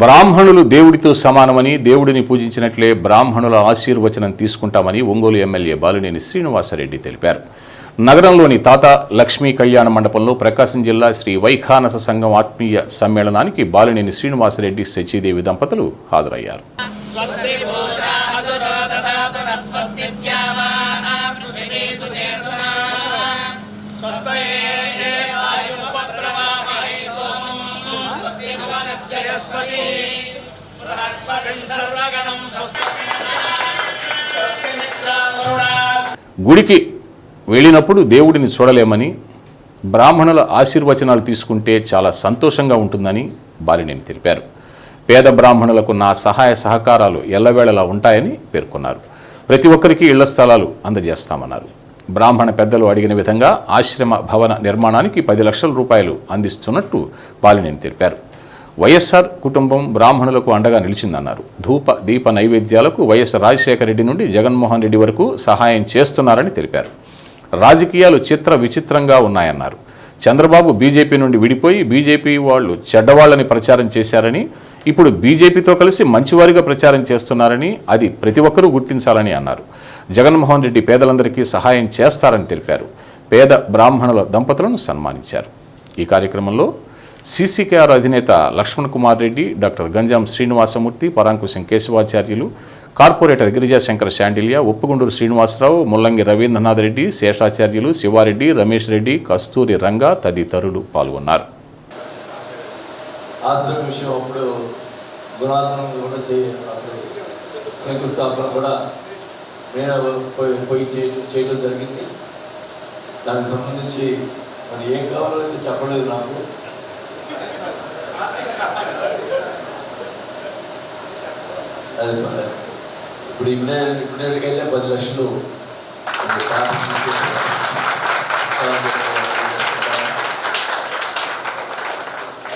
బ్రాహ్మణులు దేవుడితో సమానమని దేవుడిని పూజించినట్లే బ్రాహ్మణుల ఆశీర్వచనం తీసుకుంటామని ఒంగోలు ఎమ్మెల్యే బాలినేని శ్రీనివాసరెడ్డి తెలిపారు. నగరంలోని తాత లక్ష్మీ కళ్యాణ మండపంలో ప్రకాశం జిల్లా శ్రీ వైఖానస సంఘం ఆత్మీయ సమ్మేళనానికి బాలినేని శ్రీనివాసరెడ్డి శచీదేవి దంపతులు హాజరయ్యారు. గుడికి వెళ్ళినప్పుడు దేవుడిని చూడలేమని బ్రాహ్మణుల ఆశీర్వచనాలు తీసుకుంటే చాలా సంతోషంగా ఉంటుందని బాలినేని తెలిపారు. పేద బ్రాహ్మణులకు నా సహాయ సహకారాలు ఎల్లవేళలా ఉంటాయని పేర్కొన్నారు. ప్రతి ఒక్కరికి ఇళ్ళ స్థలాలు అందజేస్తామన్నారు. బ్రాహ్మణ పెద్దలు అడిగిన విధంగా ఆశ్రమ భవన నిర్మాణానికి పది లక్షల రూపాయలు అందిస్తున్నట్టు బాలినేని తెలిపారు. వైఎస్ఆర్ కుటుంబం బ్రాహ్మణులకు అండగా నిలిచిందన్నారు. ధూప దీప నైవేద్యాలకు వైఎస్ రాజశేఖర రెడ్డి నుండి జగన్మోహన్ రెడ్డి వరకు సహాయం చేస్తున్నారని తెలిపారు. రాజకీయాలు చిత్ర విచిత్రంగా ఉన్నాయన్నారు. చంద్రబాబు బీజేపీ నుండి విడిపోయి బీజేపీ వాళ్ళు చెడ్డవాళ్ళని ప్రచారం చేశారని ఇప్పుడు బీజేపీతో కలిసి మంచివారిగా ప్రచారం చేస్తున్నారని అది ప్రతి ఒక్కరూ గుర్తించాలని అన్నారు. జగన్మోహన్ రెడ్డి పేదలందరికీ సహాయం చేస్తారని తెలిపారు. పేద బ్రాహ్మణుల దంపతులను సన్మానించారు. ఈ కార్యక్రమంలో సీసీకేఆర్ అధినేత లక్ష్మణ్ కుమార్ రెడ్డి డాక్టర్ గంజాం శ్రీనివాసమూర్తి పరాంకుశం కేశవాచార్యులు కార్పొరేటర్ గిరిజాశంకర్ శాండిల్య ఉప్పుగుండూరు శ్రీనివాసరావు ముల్లంగి రవీంద్రనాథ్ రెడ్డి శేషాచార్యులు శివారెడ్డి రమేష్ రెడ్డి కస్తూరి రంగా తదితరులు పాల్గొన్నారు. శంకుస్థాపన కూడా నేను పోయి పోయి చేయడం జరిగింది. దానికి సంబంధించి మరి ఏం కావాలనేది చెప్పలేదు నాకు. అది మరి ఇప్పుడు ఇప్పుడే ఇప్పుడేటికైతే పది లక్షలు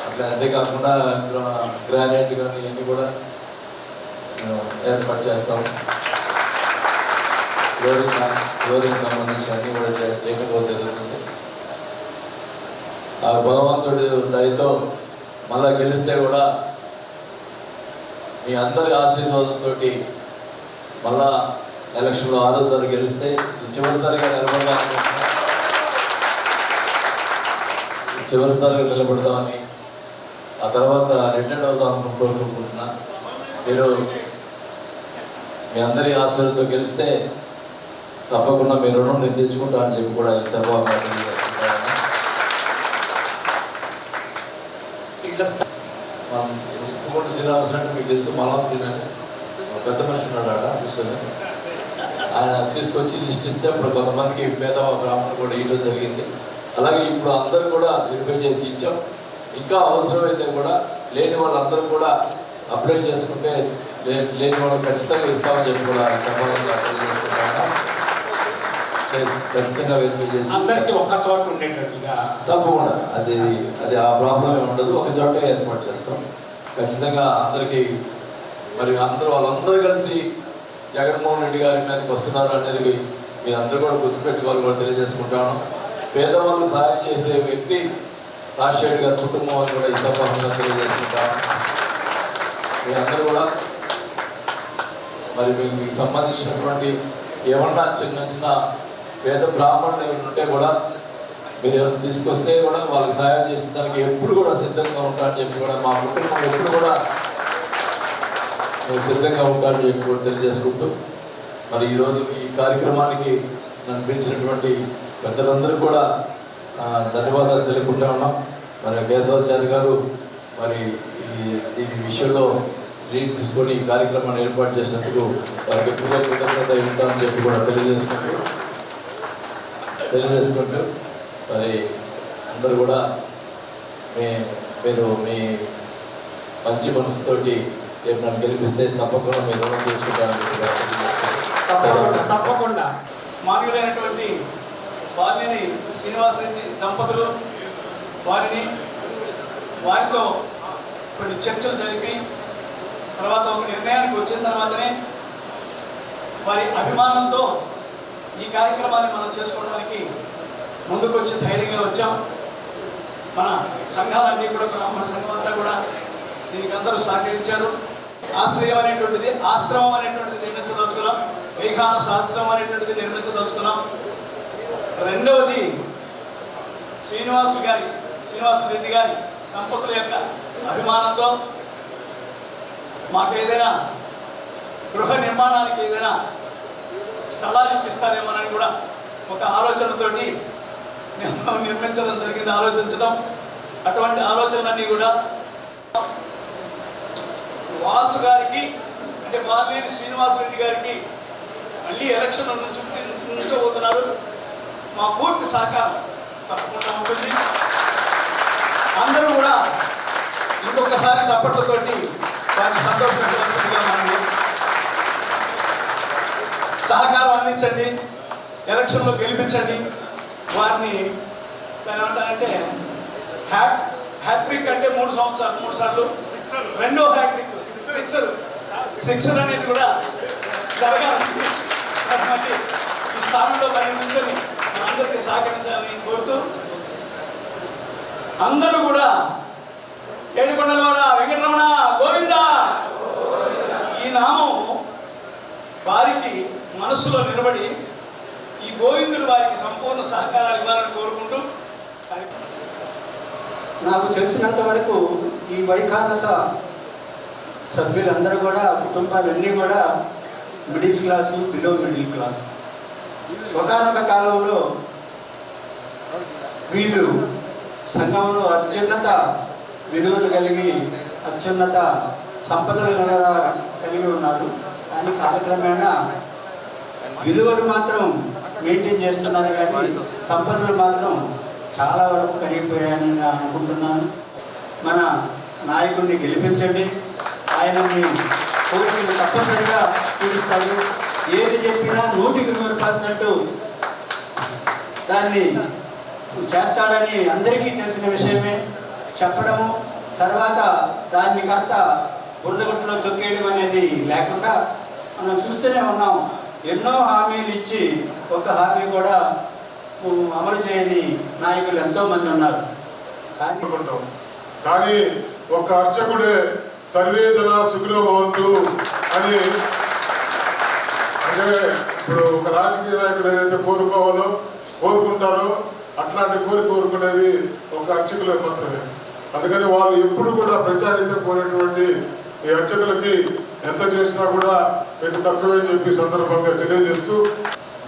అట్లా అంతేకాకుండా గ్రానైట్ కానీ ఇవన్నీ కూడా మేము ఏర్పాటు చేస్తాం. ఫ్లోరింగ్ ఫ్లోరింగ్ సంబంధించి అన్నీ కూడా చేయకపోతే జరుగుతుంది. ఆ భగవంతుడి దయతో మళ్ళా గెలిస్తే కూడా మీ అందరి ఆశీర్వాదంతో మళ్ళా ఎలక్షన్లో ఆరోసారి గెలిస్తే ఇది చివరిసారిగా నిలబడదామని చివరిసారిగా నిలబడతామని ఆ తర్వాత రిటైర్డ్ అవుదాం కోరుకుంటున్నా. మీరు మీ అందరి ఆశీర్వాదంతో గెలిస్తే తప్పకుండా మీ రుణం నేను తెచ్చుకుంటానని చెప్పి కూడా ఈ సభగా తెలియజేసుకుంటాను మనం అంటే మీకు తెలుసు మలం శ్రీని ఒక పెద్ద మనిషి ఉన్నాడు ఆడ కూర్చొని ఆయన తీసుకొచ్చి లిస్ట్ ఇస్తే ఇప్పుడు కొంతమందికి పేద బ్రాహ్మణులు కూడా ఇవ్వడం జరిగింది. అలాగే ఇప్పుడు అందరూ కూడా వెరిఫై చేసి ఇచ్చాం. ఇంకా అవసరమైతే కూడా లేని వాళ్ళందరూ కూడా అప్లై చేసుకుంటే లేని వాళ్ళు ఖచ్చితంగా ఇస్తామని చెప్పి కూడా ఈ సభలో తెలియజేసుకుంటాను చేసి- ఖచ్చితంగా వెరిఫై చేసి అందరికి ఒక్క చోట ఉండేటట్టుగా తప్పకుండా. అది అది ఆ ప్రాబ్లం ఏమి ఉండదు. ఒక చోటే ఏర్పాటు చేస్తాం. ఖచ్చితంగా అందరికీ మరి అందరూ వాళ్ళందరూ కలిసి జగన్మోహన్ రెడ్డి గారి మీదకి వస్తున్నారు అనేది మీ అందరూ కూడా గుర్తుపెట్టుకోవాలి కూడా తెలియజేసుకుంటాను. పేదవాళ్ళు సహాయం చేసే వ్యక్తి రాజశేఖర్ గారి కుటుంబం అని కూడా ఈ సందర్భంగా తెలియజేసుకుంటాను. మీరందరూ కూడా మరి మీకు మీకు సంబంధించినటువంటి ఏమన్నా చిన్న చిన్న పేద బ్రాహ్మణులు ఉంటే కూడా మీరు ఏమైనా తీసుకొస్తే కూడా వాళ్ళకి సహాయం చేసేదానికి ఎప్పుడు కూడా సిద్ధంగా ఉంటారని చెప్పి కూడా మా కుటుంబం ఎప్పుడు కూడా సిద్ధంగా ఉంటారని చెప్పి కూడా తెలియజేసుకుంటూ మరి ఈరోజు ఈ కార్యక్రమానికి నన్ను పిలిచినటువంటి పెద్దలందరూ కూడా ధన్యవాదాలు తెలుపుకుంటా ఉన్నాం. మరి కేశవాచార్య గారు మరి ఈ దీని విషయంలో లీడ్ తీసుకొని ఈ కార్యక్రమాన్ని ఏర్పాటు చేసినందుకు వారికి ఎప్పుడో కృతజ్ఞత ఉంటామని చెప్పి కూడా తెలియజేసుకుంటూ తెలియజేసుకుంటూ మరి అందరూ కూడా మీ మీరు మీ మంచి మనసుతోటి రేపు నన్ను గెలిపిస్తే తప్పకుండా మీరు రుణం తప్పకుండా. మాన్యులైనటువంటి వారిని శ్రీనివాసరెడ్డి దంపతులు వారిని వారితో కొన్ని చర్చలు జరిపి తర్వాత ఒక నిర్ణయానికి వచ్చిన తర్వాతనే వారి అభిమానంతో ఈ కార్యక్రమాన్ని మనం చేసుకోవడానికి ముందుకు వచ్చి ధైర్యంగా వచ్చాం. మన సంఘాలన్నీ కూడా బ్రాహ్మణ సంఘం అంతా కూడా దీనికి అందరూ సహకరించారు. ఆశ్రయం అనేటువంటిది ఆశ్రమం అనేటువంటిది నిర్మించదలుచుకున్నాం. వైఖాన శాస్త్రం అనేటువంటిది నిర్మించదలుచుకున్నాం. రెండవది శ్రీనివాసు గారి శ్రీనివాసు రెడ్డి గారి దంపతుల యొక్క అభిమానంతో మాకు ఏదైనా గృహ నిర్మాణానికి ఏదైనా స్థలాలు ఇప్పిస్తారేమోనని కూడా ఒక ఆలోచనతోటి నిర్మించడం జరిగింది ఆలోచించడం. అటువంటి ఆలోచనలన్నీ కూడా వాసు గారికి అంటే బాలినేని శ్రీనివాసరెడ్డి గారికి మళ్ళీ ఎలక్షన్ ఉంచబోతున్నారు మా పూర్తి సహకారం తప్పకుండా ఉంటుంది. అందరూ కూడా ఇంకొకసారి చప్పట్లతోటి వారిని సంతోషపెట్టవలసిందిగా మనం సహకారం అందించండి. ఎలక్షన్లో గెలిపించండి. వారిని ఏమంటారంటే హ్యాట్ హ్యాట్రిక్ అంటే మూడు సంవత్సరాలు మూడు సార్లు రెండో హ్యాట్రిక్ సిక్సర్ సిక్సర్ అనేది కూడా జరగాలి. కాబట్టి ఈ స్థానంలో పరిగణించని అందరికీ సహకరించాలని కోరుతూ అందరూ కూడా ఏడుకొండలవాడ వెంకటరమణ గోవిందా! ఈ నామం వారికి మనస్సులో నిలబడి ఈ గోవిందుడు వారికి సంపూర్ణ సహకారాలు ఇవ్వాలని కోరుకుంటూ నాకు తెలిసినంత వరకు ఈ వైఖానస సభ్యులందరూ కూడా కుటుంబాలన్నీ కూడా middle class below middle class. ఒకనొక కాలంలో వీళ్ళు సంఘంలో అత్యున్నత విలువలు కలిగి అత్యున్నత సంపదలు కలిగి ఉన్నారు. కానీ కాలక్రమేణా విలువలు మాత్రం మెయింటైన్ చేస్తున్నారు కానీ సంపదలు మాత్రం చాలా వరకు కరిగిపోయాయని నేను అనుకుంటున్నాను. మన నాయకుడిని గెలిపించండి. ఆయన మీ కోరికలు తప్పనిసరిగా తీరుస్తారు. ఏది చెప్పినా నూటికి నూరు పర్సెంట్ దాన్ని చేస్తాడని అందరికీ తెలిసిన విషయమే. చెప్పడము తర్వాత దాన్ని కాస్త బురదగుట్టలో తొక్కేయడం అనేది లేకుండా మనం చూస్తూనే ఉన్నాం. ఎన్నో హామీలు ఇచ్చి ఒక హామీ కూడా అమలు చేయని నాయకులు ఎంతోమంది ఉన్నారు. కానీ అనుకుంటాం. కానీ ఒక అర్చకుడే సర్వే జన సుఖినో భవంతు అని అంటే ఇప్పుడు ఒక రాజకీయ నాయకుడు ఏదైతే కోరుకోవాలో కోరుకుంటారో అట్లాంటి కోరిక కోరుకునేది ఒక అర్చకులు మాత్రమే. అందుకని వాళ్ళు ఎప్పుడు కూడా ప్రజాహితం కోరేటువంటి ఈ అర్చకులకి ఎంత చేసినా కూడా మీకు తక్కువే అని చెప్పి సందర్భంగా తెలియజేస్తూ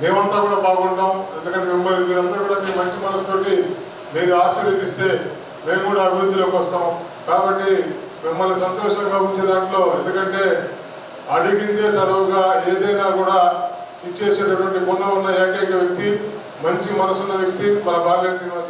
మేమంతా కూడా బాగుంటాం. ఎందుకంటే మిమ్మల్ని మీరందరూ కూడా మీ మంచి మనసుతోటి మీరు ఆశీర్వదిస్తే మేము కూడా అభివృద్ధిలోకి వస్తాం. కాబట్టి మిమ్మల్ని సంతోషంగా ఉంచే దాంట్లో ఎందుకంటే అడిగిందే తడవుగా ఏదైనా కూడా ఇచ్చేసేటటువంటి గుణం ఉన్న ఏకైక వ్యక్తి మంచి మనసున్న వ్యక్తి మన బాల్య శ్రీనివాస.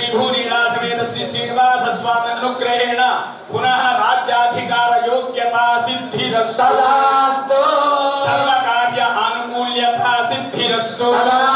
श्रीभूरिराजवेदस्य श्रीनिवासस्वामिनुग्रहेण पुनः राज्याधिकार योग्यता सिद्धिरस्तु सर्वकार्य आनुकूल्यथा सिद्धिरस्तु तदा